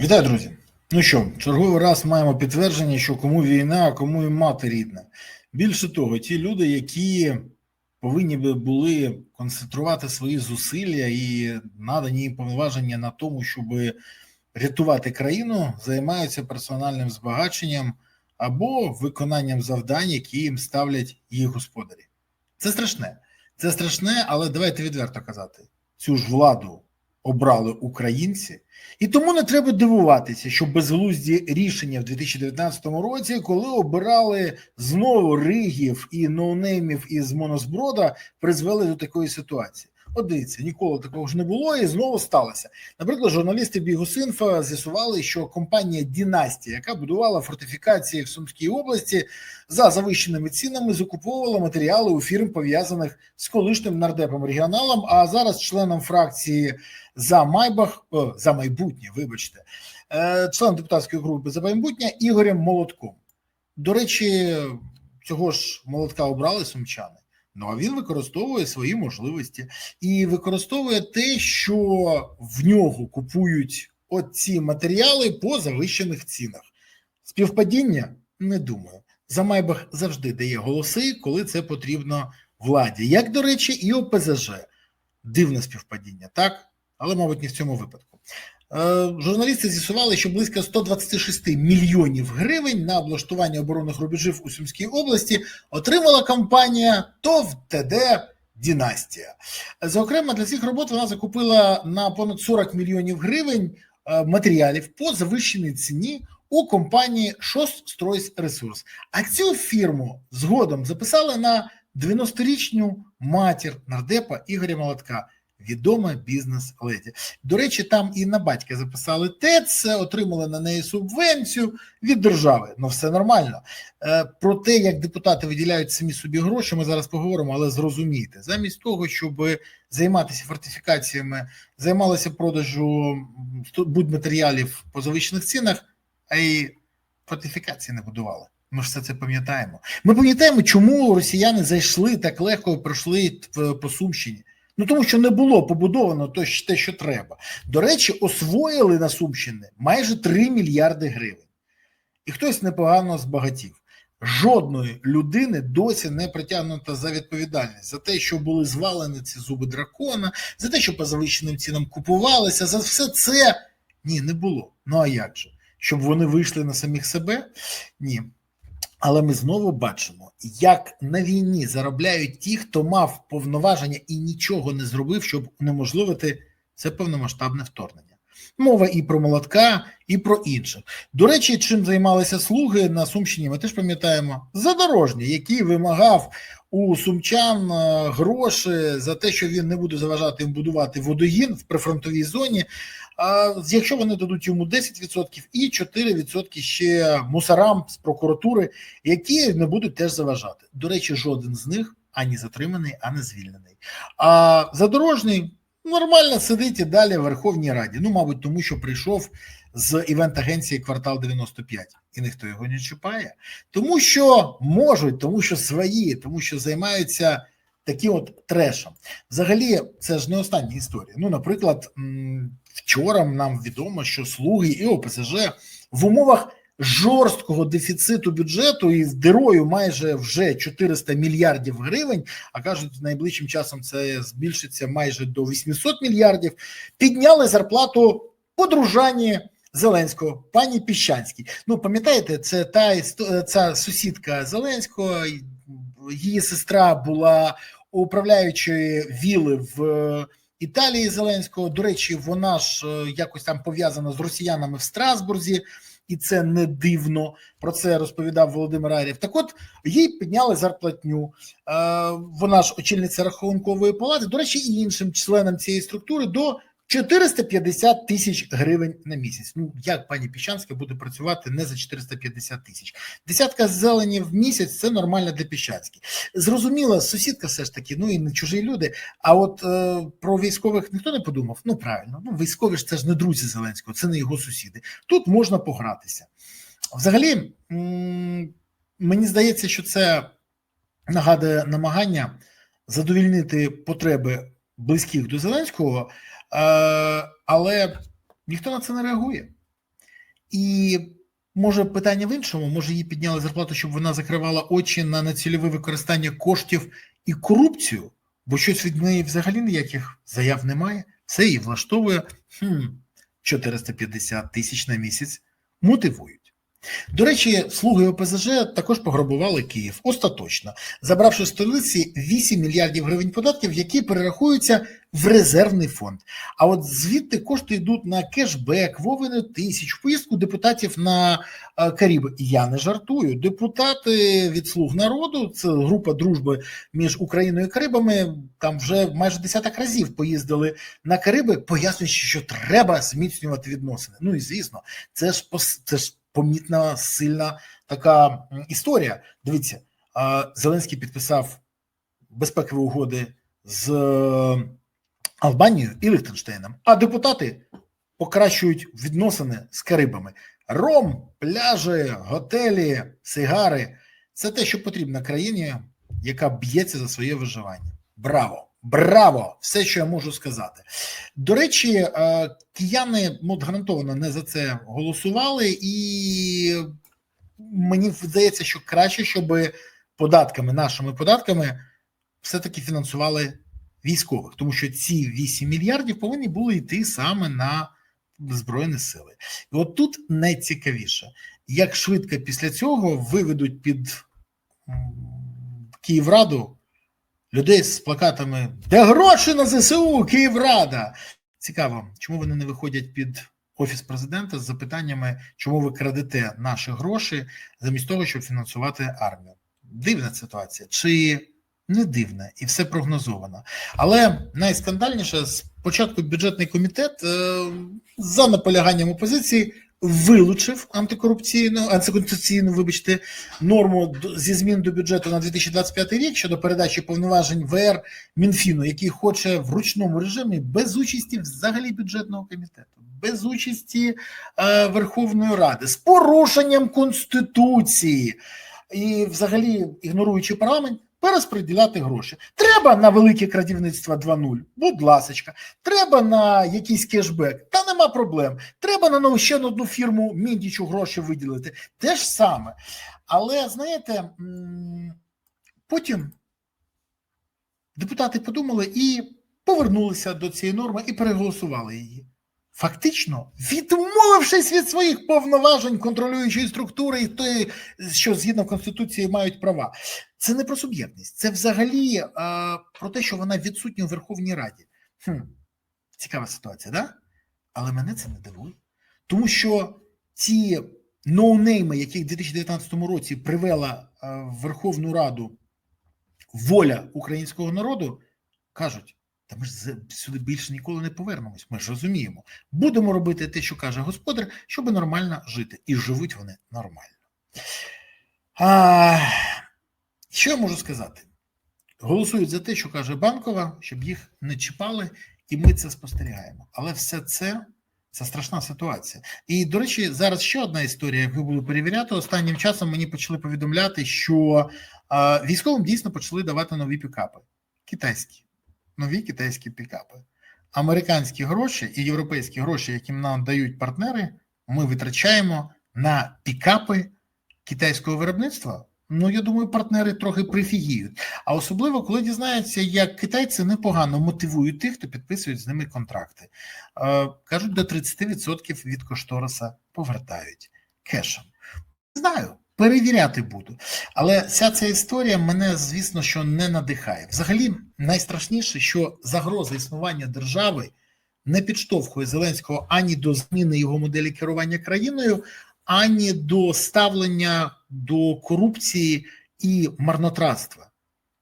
Вітаю, друзі. Ну що, черговий раз маємо підтвердження, що кому війна, а кому і мати рідна. Більше того, ті люди, які повинні би були концентрувати свої зусилля і надані їм повноваження на тому, щоб рятувати країну, займаються персональним збагаченням або виконанням завдань, які їм ставлять їх господарі. Це страшне. Це страшне, але давайте відверто казати: цю ж владу обрали українці. І тому не треба дивуватися, що безглузді рішення в 2019 році, коли обирали знову ригів і ноунеймів із монозброда, призвели до такої ситуації. Дивіться, ніколи такого ж не було, і знову сталося. Наприклад, журналісти Бігусинфа з'ясували, що компанія Дінастія, яка будувала фортифікації в Сумській області, за завищеними цінами закуповувала матеріали у фірм, пов'язаних з колишнім нардепом регіоналом, а зараз членом фракції за Майбах о, за майбутнє, вибачте, е, член депутатської групи за майбутнє Ігорем Молотком. До речі, цього ж молотка обрали сумчани. Ну а він використовує свої можливості і використовує те, що в нього купують оці матеріали по завищених цінах. Співпадіння не думаю. За Майбах завжди дає голоси, коли це потрібно владі. Як, до речі, і ОПЗЖ. Дивне співпадіння, так? Але, мабуть, не в цьому випадку. Е, журналісти з'ясували, що близько 126 мільйонів гривень на облаштування оборонних рубежів у Сумській області отримала компанія ТОВ ТД Дінастія. Зокрема, для цих робот вона закупила на понад 40 мільйонів гривень е, матеріалів по завищеній ціні у компанії «Шостройс Ресурс. А цю фірму згодом записали на 90-річну матір нардепа Ігоря Молотка відома бізнес-леді. До речі, там і на батька записали ТЕЦ, отримали на неї субвенцію від держави. Ну, все нормально. Е, Про те, як депутати виділяють самі собі гроші, ми зараз поговоримо, але зрозумійте, замість того, щоб займатися фортифікаціями, займалися продажу будь-матеріалів по завищених цінах, а й фортифікації не будували. Ми ж все це пам'ятаємо. Ми пам'ятаємо, чому росіяни зайшли так легко і пройшли по Сумщині. Ну тому що не було побудовано те, що треба. До речі, освоїли на Сумщині майже 3 мільярди гривень. І хтось непогано збагатів. Жодної людини досі не притягнуто за відповідальність за те, що були звалені ці зуби дракона, за те, що по завищеним цінам купувалися, за все це ні, не було. Ну а як же? Щоб вони вийшли на самих себе? Ні. Але ми знову бачимо, як на війні заробляють ті, хто мав повноваження і нічого не зробив, щоб унеможливити це повномасштабне вторгнення. Мова і про молотка, і про інших. До речі, чим займалися слуги на Сумщині, ми теж пам'ятаємо задорожній, який вимагав у сумчан гроші за те, що він не буде заважати їм будувати водогін в прифронтовій зоні. Якщо вони дадуть йому 10% і 4% ще мусорам з прокуратури, які не будуть теж заважати. До речі, жоден з них ані затриманий, ані звільнений. А задорожний нормально сидить і далі в Верховній Раді. Ну, мабуть, тому що прийшов з івент-агенції квартал 95, і ніхто його не чіпає, тому що можуть, тому що свої, тому що займаються таким от трешем. Взагалі, це ж не остання історія. Ну, наприклад, вчора нам відомо, що слуги і ОПСЖ в умовах жорсткого дефіциту бюджету і з дирою майже вже 400 мільярдів гривень, а кажуть, найближчим часом це збільшиться майже до 800 мільярдів. Підняли зарплату подружані Зеленського, пані Піщанській. Ну пам'ятаєте, це та ця сусідка Зеленського, її сестра була управляючою віли в. Італії Зеленського, до речі, вона ж якось там пов'язана з росіянами в Страсбурзі, і це не дивно. Про це розповідав Володимир Арєв. Так, от їй підняли зарплатню. Вона ж очільниця рахункової палати. До речі, і іншим членам цієї структури до 450 тисяч гривень на місяць. Ну як пані Піщанська буде працювати не за 450 тисяч? Десятка зелені в місяць це нормально для Піщанської. Зрозуміло, сусідка все ж таки, ну і не чужі люди. А от е, про військових ніхто не подумав. Ну правильно, ну військові ж це ж не друзі Зеленського, це не його сусіди. Тут можна погратися. Взагалі, мені здається, що це нагадує намагання задовільнити потреби близьких до Зеленського. Але ніхто на це не реагує. І може питання в іншому, може їй підняли зарплату, щоб вона закривала очі на нецільове використання коштів і корупцію, бо щось від неї взагалі ніяких заяв немає. Все її влаштовує хм, 450 тисяч на місяць мотивують. До речі, слуги ОПЗЖ також пограбували Київ остаточно, забравши з столиці 8 мільярдів гривень податків, які перерахуються в резервний фонд. А от звідти кошти йдуть на кешбек, Вовину тисяч, поїздку депутатів на е, Каріби. Я не жартую. Депутати від слуг народу, це група дружби між Україною і Карибами. Там вже майже десяток разів поїздили на Кариби, пояснюючи, що треба зміцнювати відносини. Ну і звісно, це ж це ж помітна сильна така історія. Дивіться, Зеленський підписав безпекові угоди з е, Албанією і Ліхтенштейном, а депутати покращують відносини з Карибами. Ром, пляжі, готелі, сигари це те, що потрібно країні, яка б'ється за своє виживання. Браво! Браво! Все, що я можу сказати. До речі, е, кияни ну, гарантовано не за це голосували, і мені здається, що краще, щоб податками, нашими податками, все-таки фінансували військових, тому що ці 8 мільярдів повинні були йти саме на Збройні сили. І от тут найцікавіше, як швидко після цього виведуть під Київраду людей з плакатами Де гроші на ЗСУ, Київрада. Цікаво, чому вони не виходять під офіс президента з запитаннями, чому ви крадете наші гроші замість того, щоб фінансувати армію. Дивна ситуація, чи не дивна, і все прогнозовано. Але найскандальніше спочатку бюджетний комітет е, за наполяганням опозиції вилучив антикорупційну антиконституційну, вибачте, норму зі змін до бюджету на 2025 рік щодо передачі повноважень ВР Мінфіну, який хоче в ручному режимі без участі взагалі бюджетного комітету, без участі е, Верховної Ради, з порушенням конституції і, взагалі, ігноруючи парламент. Перерозподіляти гроші. Треба на велике крадівництво 2.0, будь ласочка. Треба на якийсь кешбек, та нема проблем. Треба на нову ще одну фірму міндічу гроші виділити. Те ж саме. Але знаєте, потім депутати подумали і повернулися до цієї норми і переголосували її. Фактично, відмовившись від своїх повноважень контролюючої структури і тої, що згідно Конституції мають права. Це не про суб'єктність, це взагалі е, про те, що вона відсутня у Верховній Раді. Хм, цікава ситуація, да? Але мене це не дивує. Тому що ті ноунейми, яких в 2019 році привела е, в Верховну Раду воля українського народу, кажуть: та ми ж сюди більше ніколи не повернемось. Ми ж розуміємо. Будемо робити те, що каже господар, щоб нормально жити. І живуть вони нормально. А, що я можу сказати? Голосують за те, що каже Банкова, щоб їх не чіпали, і ми це спостерігаємо. Але все це це страшна ситуація. І, до речі, зараз ще одна історія, яку буду перевіряти. Останнім часом мені почали повідомляти, що а, військовим дійсно почали давати нові пікапи. Китайські, нові китайські пікапи. Американські гроші і європейські гроші, які нам дають партнери, ми витрачаємо на пікапи китайського виробництва. Ну, я думаю, партнери трохи прифігіють. А особливо, коли дізнаються, як китайці непогано мотивують тих, хто підписують з ними контракти. Е, кажуть, до 30% від кошториса повертають кешем. Не знаю, перевіряти буду. Але вся ця історія мене, звісно, що не надихає. Взагалі, найстрашніше, що загроза існування держави не підштовхує Зеленського ані до зміни його моделі керування країною, ані до ставлення до корупції і марнотратства.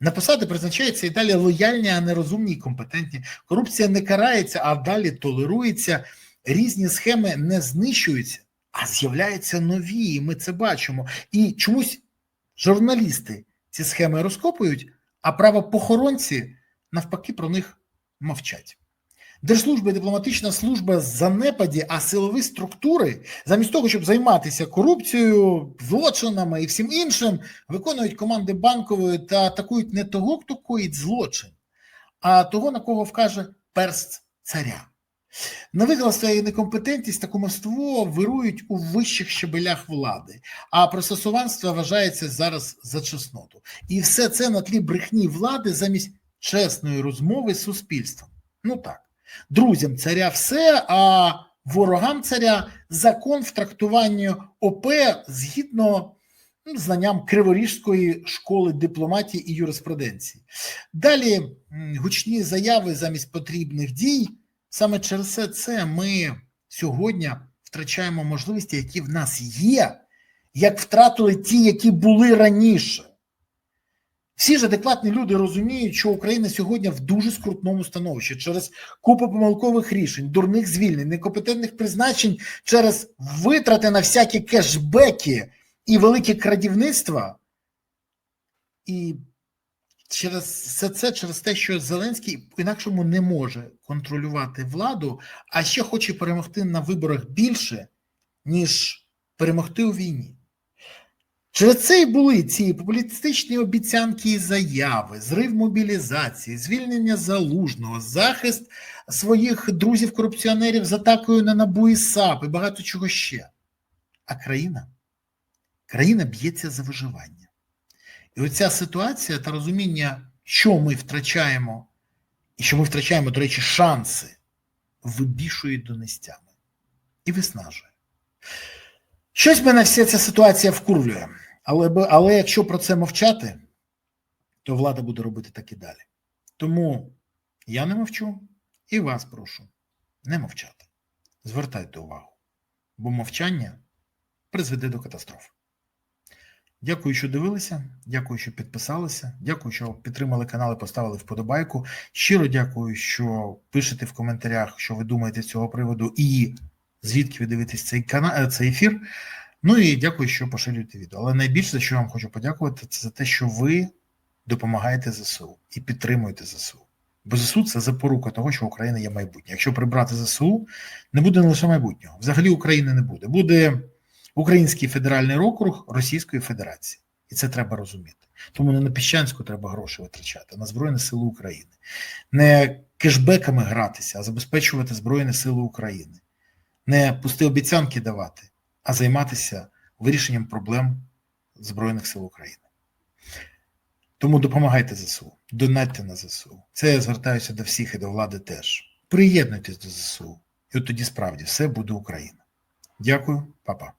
На посади призначаються і далі лояльні, а не розумні і компетентні. Корупція не карається, а далі толерується. Різні схеми не знищуються, а з'являються нові. І ми це бачимо. І чомусь журналісти ці схеми розкопують, а правопохоронці навпаки про них мовчать. Держслужба і дипломатична служба занепаді, а силові структури, замість того, щоб займатися корупцією, злочинами і всім іншим, виконують команди банкової та атакують не того, хто коїть злочин, а того, на кого вкаже перст царя. Невигластво і некомпетентність та кумовство вирують у вищих щебелях влади, а пристосуванство вважається зараз за чесноту. І все це на тлі брехні влади замість чесної розмови з суспільством. Ну так, друзям царя все, а ворогам царя закон в трактуванні ОП згідно ну, знанням Криворіжської школи дипломатії і юриспруденції. Далі гучні заяви замість потрібних дій. Саме через це ми сьогодні втрачаємо можливості, які в нас є, як втратили ті, які були раніше. Всі ж адекватні люди розуміють, що Україна сьогодні в дуже скрутному становищі через купу помилкових рішень, дурних звільнень, некомпетентних призначень, через витрати на всякі кешбеки і велике крадівництво. І через все це через те, що Зеленський по-інакшому не може контролювати владу, а ще хоче перемогти на виборах більше, ніж перемогти у війні. Через це і були ці популістичні обіцянки і заяви, зрив мобілізації, звільнення залужного, захист своїх друзів-корупціонерів з атакою на НАБУ і САП і багато чого ще. А країна? Країна б'ється за виживання. І оця ситуація та розуміння, що ми втрачаємо, і що ми втрачаємо, до речі, шанси, вибішує донестями і виснажує. Щось мене вся ця ситуація вкурвлює, але, але якщо про це мовчати, то влада буде робити так і далі. Тому я не мовчу і вас прошу не мовчати. Звертайте увагу, бо мовчання призведе до катастрофи. Дякую, що дивилися. Дякую, що підписалися. Дякую, що підтримали канал і поставили вподобайку. Щиро дякую, що пишете в коментарях, що ви думаєте з цього приводу, і звідки ви дивитесь цей канал, цей ефір. Ну і дякую, що поширюєте відео. Але найбільше за що вам хочу подякувати, це за те, що ви допомагаєте ЗСУ і підтримуєте ЗСУ. Бо ЗСУ це запорука того, що Україна є майбутнє. Якщо прибрати ЗСУ, не буде не лише майбутнього. Взагалі України не буде. Буде Український федеральний округ Російської Федерації. І це треба розуміти. Тому не на Піщанську треба гроші витрачати, а на Збройні Сили України. Не кешбеками гратися, а забезпечувати Збройні Сили України. Не пусти обіцянки давати, а займатися вирішенням проблем Збройних сил України. Тому допомагайте ЗСУ, донатьте на ЗСУ. Це я звертаюся до всіх і до влади теж. Приєднуйтесь до ЗСУ. І от тоді справді все буде Україна. Дякую, папа.